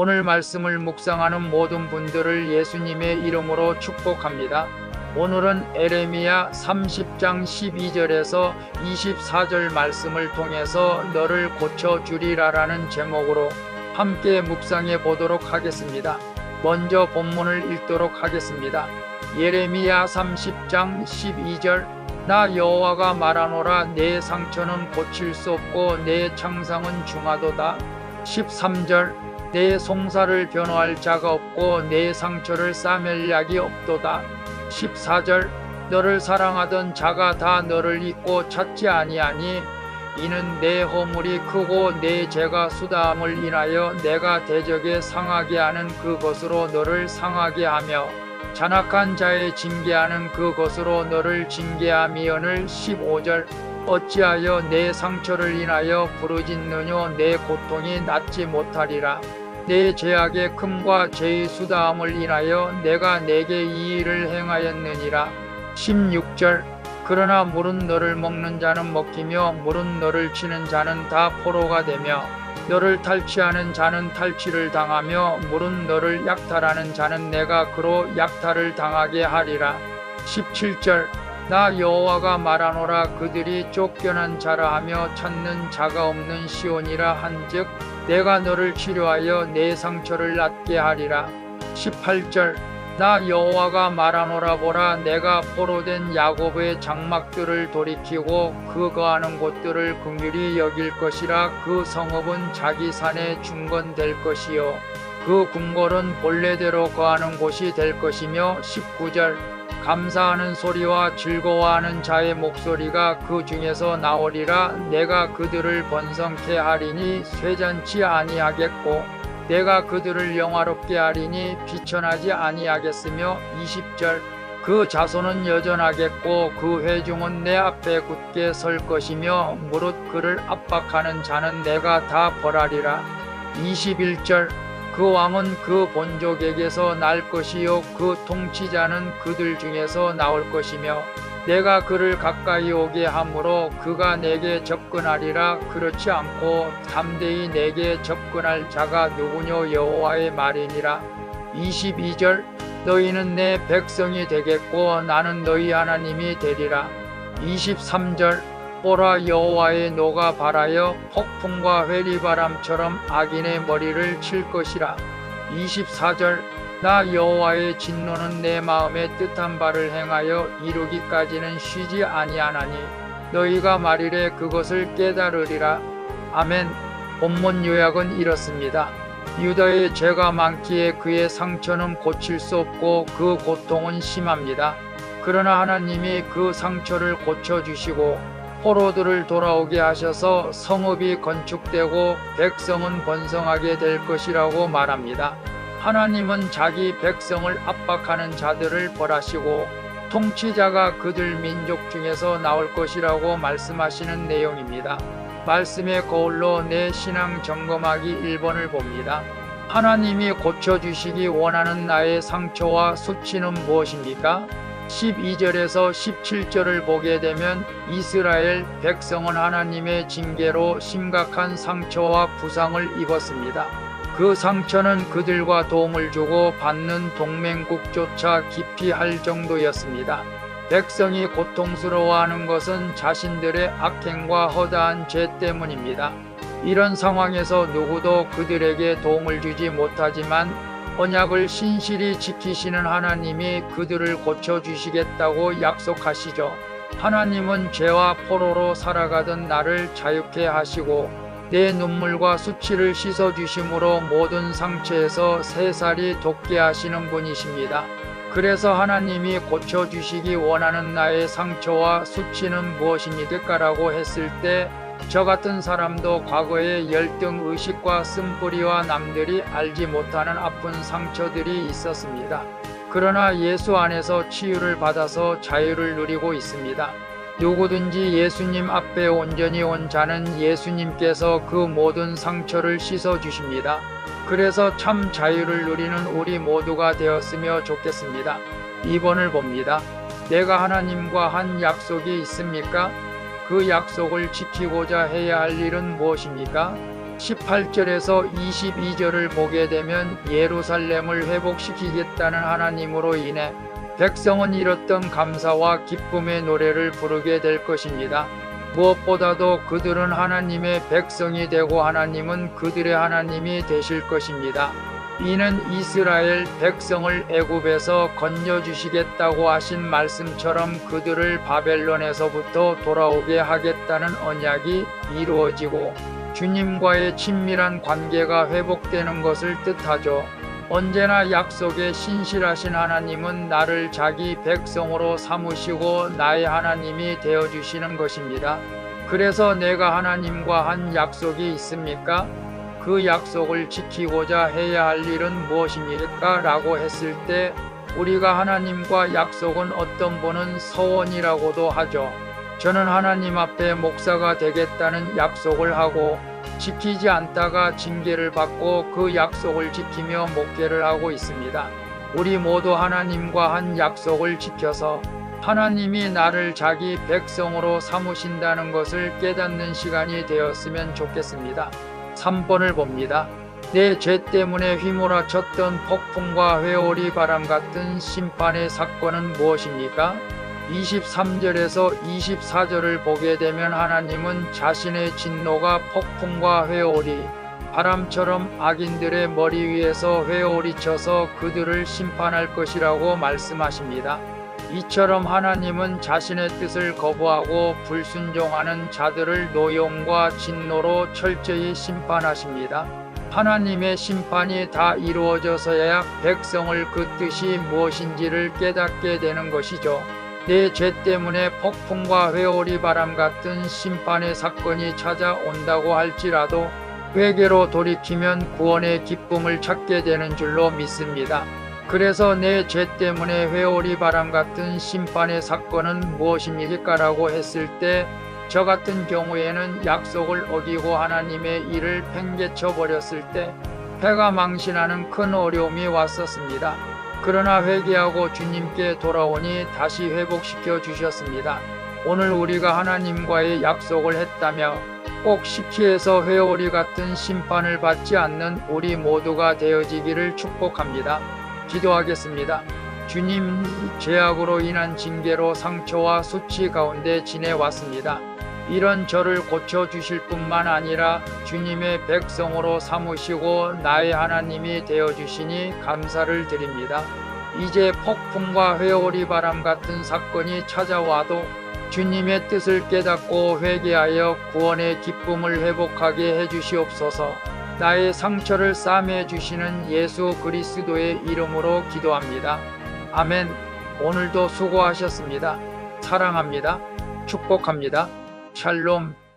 오늘 말씀을 묵상하는 모든 분들을 예수님의 이름으로 축복합니다. 오늘은 에레미야 30장 12절에서 24절 말씀을 통해서 너를 고쳐 주리라라는 제목으로 함께 묵상해 보도록 하겠습니다. 먼저 본문을 읽도록 하겠습니다. 예레미야 30장 12절 나 여호와가 말하노라 내 상처는 고칠 수 없고 내 창상은 중하도다. 13절 내 송사를 변호할 자가 없고 내 상처를 싸맬 약이 없도다. 14절 너를 사랑하던 자가 다 너를 잊고 찾지 아니하니 이는 내 허물이 크고 내 죄가 수다함을 인하여 내가 대적에 상하게 하는 그것으로 너를 상하게 하며 잔악한 자의 징계하는 그것으로 너를 징계함이언을 15절 어찌하여 내 상처를 인하여 부르짖느뇨? 내 고통이 낫지 못하리라. 내 죄악의 큼과 죄의 수다함을 인하여 내가 내게 이 일을 행하였느니라. 16절. 그러나 물은 너를 먹는 자는 먹히며 물은 너를 치는 자는 다 포로가 되며 너를 탈취하는 자는 탈취를 당하며 물은 너를 약탈하는 자는 내가 그로 약탈을 당하게 하리라. 17절 나 여호와가 말하노라 그들이 쫓겨난 자라 하며 찾는 자가 없는 시온이라 한즉 내가 너를 치료하여 내 상처를 낫게 하리라. 18절 나 여호와가 말하노라 보라 내가 포로된 야곱의 장막들을 돌이키고 그 거하는 곳들을 긍휼히 여길 것이라. 그 성읍은 자기 산에 중건될 것이요. 그 궁궐은 본래대로 거하는 곳이 될 것이며 19절 감사하는 소리와 즐거워하는 자의 목소리가 그 중에서 나오리라 내가 그들을 번성케 하리니 쇠잔치 아니하겠고 내가 그들을 영화롭게 하리니 비천하지 아니하겠으며 20절 그 자손은 여전하겠고 그 회중은 내 앞에 굳게 설 것이며 무릇 그를 압박하는 자는 내가 다 벌하리라. 21절 그 왕은 그 본족에게서 날 것이요 그 통치자는 그들 중에서 나올 것이며 내가 그를 가까이 오게 하므로 그가 내게 접근하리라. 그렇지 않고 담대히 내게 접근할 자가 누구뇨? 여호와의 말이니라. 22절 너희는 내 백성이 되겠고 나는 너희 하나님이 되리라. 23절 보라 여호와의 노가 발하여 폭풍과 회리바람처럼 악인의 머리를 칠 것이라. 24절 나 여호와의 진노는 내 마음에 뜻한 바를 행하여 이루기까지는 쉬지 아니하나니 너희가 말이래 그것을 깨달으리라. 아멘. 본문 요약은 이렇습니다. 유다의 죄가 많기에 그의 상처는 고칠 수 없고 그 고통은 심합니다. 그러나 하나님이 그 상처를 고쳐주시고 포로들을 돌아오게 하셔서 성읍이 건축되고 백성은 번성하게 될 것이라고 말합니다. 하나님은 자기 백성을 압박하는 자들을 벌하시고 통치자가 그들 민족 중에서 나올 것이라고 말씀하시는 내용입니다. 말씀의 거울로 내 신앙 점검하기 1번을 봅니다. 하나님이 고쳐주시기 원하는 나의 상처와 수치는 무엇입니까? 12절에서 17절을 보게 되면 이스라엘 백성은 하나님의 징계로 심각한 상처와 부상을 입었습니다. 그 상처는 그들과 도움을 주고 받는 동맹국조차 깊이 할 정도였습니다. 백성이 고통스러워하는 것은 자신들의 악행과 허다한 죄 때문입니다. 이런 상황에서 누구도 그들에게 도움을 주지 못하지만 언약을 신실히 지키시는 하나님이 그들을 고쳐주시겠다고 약속하시죠. 하나님은 죄와 포로로 살아가던 나를 자유케 하시고 내 눈물과 수치를 씻어주심으로 모든 상처에서 새 살이 돋게 하시는 분이십니다. 그래서 하나님이 고쳐주시기 원하는 나의 상처와 수치는 무엇입니까라고 했을 때 저 같은 사람도 과거에 열등 의식과 쓴뿌리와 남들이 알지 못하는 아픈 상처들이 있었습니다. 그러나 예수 안에서 치유를 받아서 자유를 누리고 있습니다. 누구든지 예수님 앞에 온전히 온 자는 예수님께서 그 모든 상처를 씻어 주십니다. 그래서 참 자유를 누리는 우리 모두가 되었으며 좋겠습니다. 2번을 봅니다. 내가 하나님과 한 약속이 있습니까? 그 약속을 지키고자 해야 할 일은 무엇입니까? 18절에서 22절을 보게 되면 예루살렘을 회복시키겠다는 하나님으로 인해 백성은 잃었던 감사와 기쁨의 노래를 부르게 될 것입니다. 무엇보다도 그들은 하나님의 백성이 되고 하나님은 그들의 하나님이 되실 것입니다. 이는 이스라엘 백성을 애굽에서 건져 주시겠다고 하신 말씀처럼 그들을 바벨론에서부터 돌아오게 하겠다는 언약이 이루어지고 주님과의 친밀한 관계가 회복되는 것을 뜻하죠. 언제나 약속에 신실하신 하나님은 나를 자기 백성으로 삼으시고 나의 하나님이 되어 주시는 것입니다. 그래서 내가 하나님과 한 약속이 있습니까? 그 약속을 지키고자 해야 할 일은 무엇입니까? 라고 했을 때 우리가 하나님과 약속은 어떤 분은 서원이라고도 하죠. 저는 하나님 앞에 목사가 되겠다는 약속을 하고 지키지 않다가 징계를 받고 그 약속을 지키며 목회를 하고 있습니다. 우리 모두 하나님과 한 약속을 지켜서 하나님이 나를 자기 백성으로 삼으신다는 것을 깨닫는 시간이 되었으면 좋겠습니다. 3번을 봅니다. 내 죄 때문에 휘몰아쳤던 폭풍과 회오리 바람 같은 심판의 사건은 무엇입니까? 23절에서 24절을 보게 되면 하나님은 자신의 진노가 폭풍과 회오리, 바람처럼 악인들의 머리 위에서 회오리 쳐서 그들을 심판할 것이라고 말씀하십니다. 이처럼 하나님은 자신의 뜻을 거부하고 불순종하는 자들을 노용과 진노로 철저히 심판하십니다. 하나님의 심판이 다 이루어져서야 백성을 그 뜻이 무엇인지를 깨닫게 되는 것이죠. 내 죄 때문에 폭풍과 회오리 바람 같은 심판의 사건이 찾아온다고 할지라도 회개로 돌이키면 구원의 기쁨을 찾게 되는 줄로 믿습니다. 그래서 내 죄 때문에 회오리 바람 같은 심판의 사건은 무엇입니까라고 했을 때 저 같은 경우에는 약속을 어기고 하나님의 일을 팽개쳐 버렸을 때 해가 망신하는 큰 어려움이 왔었습니다. 그러나 회개하고 주님께 돌아오니 다시 회복시켜 주셨습니다. 오늘 우리가 하나님과의 약속을 했다며 꼭 시키에서 회오리 같은 심판을 받지 않는 우리 모두가 되어지기를 축복합니다. 기도하겠습니다. 주님, 죄악으로 인한 징계로 상처와 수치 가운데 지내왔습니다. 이런 저를 고쳐주실 뿐만 아니라 주님의 백성으로 삼으시고 나의 하나님이 되어주시니 감사를 드립니다. 이제 폭풍과 회오리 바람 같은 사건이 찾아와도 주님의 뜻을 깨닫고 회개하여 구원의 기쁨을 회복하게 해주시옵소서. 나의 상처를 싸매 주시는 예수 그리스도의 이름으로 기도합니다. 아멘. 오늘도 수고하셨습니다. 사랑합니다. 축복합니다. 샬롬.